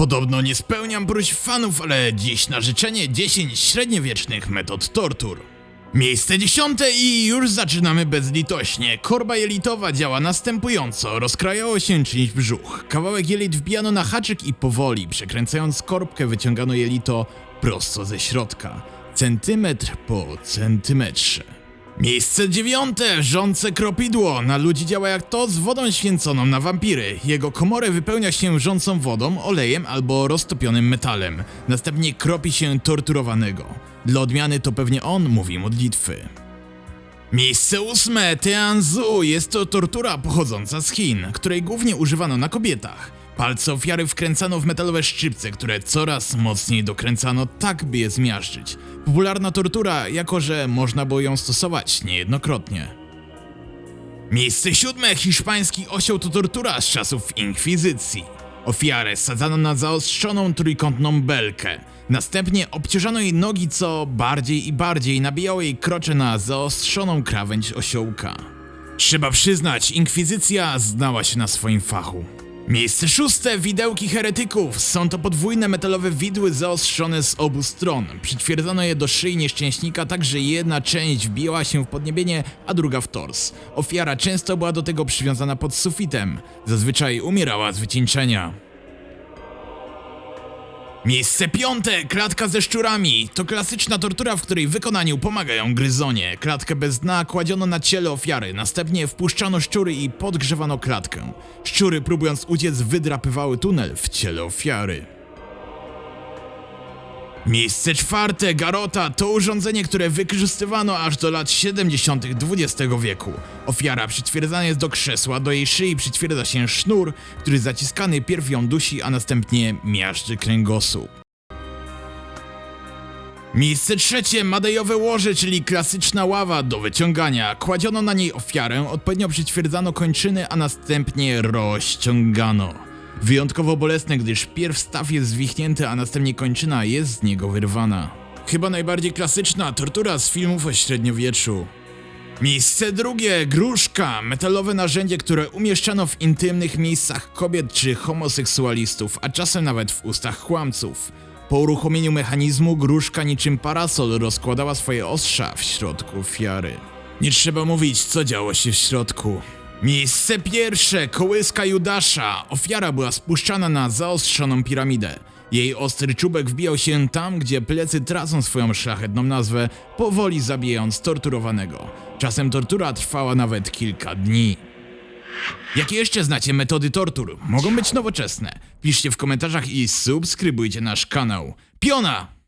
Podobno nie spełniam próśb fanów, ale dziś na życzenie 10 średniowiecznych metod tortur. Miejsce dziesiąte i już zaczynamy bezlitośnie. Korba jelitowa działa następująco. Rozkrajało się czyjś brzuch. Kawałek jelit wbijano na haczyk i powoli, przekręcając korbkę, wyciągano jelito prosto ze środka. Centymetr po centymetrze. Miejsce dziewiąte, wrzące kropidło. Na ludzi działa jak to z wodą święconą na wampiry. Jego komorę wypełnia się wrzącą wodą, olejem albo roztopionym metalem. Następnie kropi się torturowanego. Dla odmiany to pewnie on mówi modlitwy. Miejsce ósme, Teanzu. Jest to tortura pochodząca z Chin, której głównie używano na kobietach. Palce ofiary wkręcano w metalowe szczypce, które coraz mocniej dokręcano tak, by je zmiażdżyć. Popularna tortura, jako że można było ją stosować niejednokrotnie. Miejsce siódme, hiszpański osioł to tortura z czasów inkwizycji. Ofiarę sadzano na zaostrzoną trójkątną belkę. Następnie obciążano jej nogi, co bardziej i bardziej nabijało jej krocze na zaostrzoną krawędź osiołka. Trzeba przyznać, inkwizycja znała się na swoim fachu. Miejsce szóste, widełki heretyków. Są to podwójne metalowe widły zaostrzone z obu stron. Przytwierdzano je do szyi nieszczęśnika tak, że jedna część wbijała się w podniebienie, a druga w tors. Ofiara często była do tego przywiązana pod sufitem. Zazwyczaj umierała z wycieńczenia. Miejsce piąte, klatka ze szczurami. To klasyczna tortura, w której wykonaniu pomagają gryzonie. Klatkę bez dna kładziono na ciele ofiary, następnie wpuszczano szczury i podgrzewano klatkę. Szczury, próbując uciec, wydrapywały tunel w ciele ofiary. Miejsce czwarte, garota, to urządzenie, które wykorzystywano aż do lat 70. XX wieku. Ofiara przytwierdzana jest do krzesła, do jej szyi przytwierdza się sznur, który zaciskany pierw ją dusi, a następnie miażdży kręgosłup. Miejsce trzecie, madejowe łoże, czyli klasyczna ława do wyciągania. Kładziono na niej ofiarę, odpowiednio przytwierdzano kończyny, a następnie rozciągano. Wyjątkowo bolesne, gdyż pierw staw jest zwichnięty, a następnie kończyna jest z niego wyrwana. Chyba najbardziej klasyczna tortura z filmów o średniowieczu. Miejsce drugie, gruszka, metalowe narzędzie, które umieszczano w intymnych miejscach kobiet czy homoseksualistów, a czasem nawet w ustach chłamców. Po uruchomieniu mechanizmu gruszka niczym parasol rozkładała swoje ostrza w środku ofiary. Nie trzeba mówić, co działo się w środku. Miejsce pierwsze, kołyska Judasza. Ofiara była spuszczana na zaostrzoną piramidę. Jej ostry czubek wbijał się tam, gdzie plecy tracą swoją szlachetną nazwę, powoli zabijając torturowanego. Czasem tortura trwała nawet kilka dni. Jakie jeszcze znacie metody tortur? Mogą być nowoczesne. Piszcie w komentarzach i subskrybujcie nasz kanał. Piona!